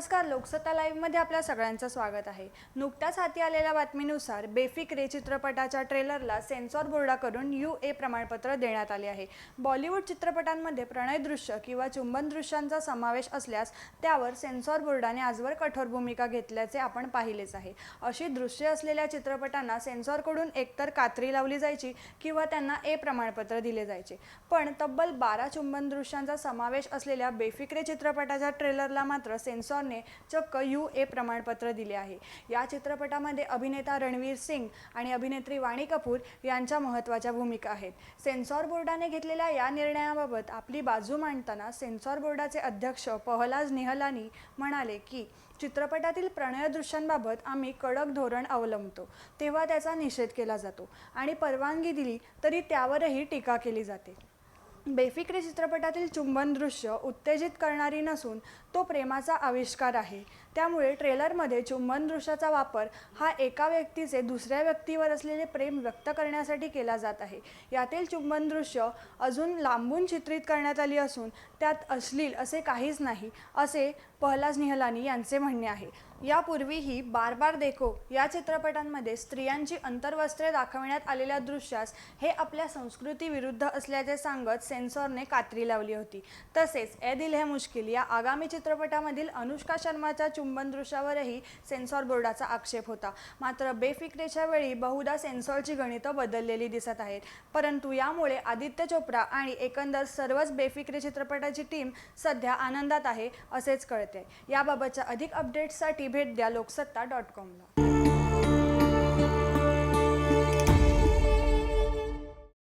नमस्कार लोकसत्ता लाईव्हमध्ये आपल्या सगळ्यांचं स्वागत आहे. नुकत्याच हाती आलेल्या बातमीनुसार बेफिक्रे चित्रपटाच्या ट्रेलरला सेन्सॉर बोर्डाकडून यू ए प्रमाणपत्र देण्यात आले आहे. बॉलिवूड चित्रपटांमध्ये प्रणय दृश्य किंवा चुंबन दृश्यांचा समावेश असल्यास त्यावर सेन्सॉर बोर्डाने आजवर कठोर भूमिका घेतल्याचे आपण पाहिलेच आहे. अशी दृश्ये असलेल्या चित्रपटांना सेन्सॉरकडून एकतर कात्री लावली जायची किंवा त्यांना ए प्रमाणपत्र दिले जायचे. पण तब्बल बारा चुंबन दृश्यांचा समावेश असलेल्या बेफिक्रे चित्रपटाच्या ट्रेलरला मात्र सेन्सॉर कपूरने चक्क यू ए प्रमाणपत्र दिले आहे. या चित्रपटामध्ये अभिनेता रणवीर सिंग आणि अभिनेत्री वाणी कपूर यांच्या महत्त्वाच्या भूमिका आहेत. सेन्सॉर बोर्डाने घेतलेल्या या निर्णयाबाबत आपली बाजू मांडताना सेन्सॉर बोर्डाचे अध्यक्ष पहलाज निहलानी म्हणाले की चित्रपटातील प्रणय दृश्यांबाबत आम्ही कडक धोरण अवलंबतो तेव्हा त्याचा निषेध केला जातो आणि परवानगी दिली तरी त्यावरही टीका केली जाते. बेफिक्री चित्रपटातील चुंबन दृश्य उत्तेजित करणारी नसून तो प्रेमाचा आविष्कार आहे. त्यामुळे ट्रेलरमध्ये चुंबन दृश्याचा वापर हा एका व्यक्तीचे दुसऱ्या व्यक्तीवर असलेले प्रेम व्यक्त करण्यासाठी केला जात आहे. यातील चुंबन दृश्य अजून लांबून चित्रित करण्यात आली असून त्यात अश्लील असे काहीच नाही असे पहलाज निहलानी यांचे म्हणणे आहे. यापूर्वीही बार बार देखो या चित्रपटांमध्ये स्त्रियांची अंतर्वस्त्रे दाखवण्यात आलेल्या दृश्यास हे आपल्या संस्कृतीविरुद्ध असल्याचे सांगत सेन्सॉरने कात्री लावली होती. तसेच ए दिल है मुश्किल या आगामी चित्रपटामधील अनुष्का शर्माच्या चुंबन दृश्यावरही सेन्सॉर बोर्डाचा आक्षेप होता. मात्र बेफिकरेच्या वेळी बहुधा सेन्सॉरची गणितं बदललेली दिसत आहेत. परंतु यामुळे आदित्य चोप्रा आणि एकंदर सर्वच बेफिक्रे चित्रपटाची टीम सध्या आनंदात आहे असेच कळते. याबाबतच्या अधिक अपडेट्ससाठी भेट द्या लोकसत्ता डॉट कॉमला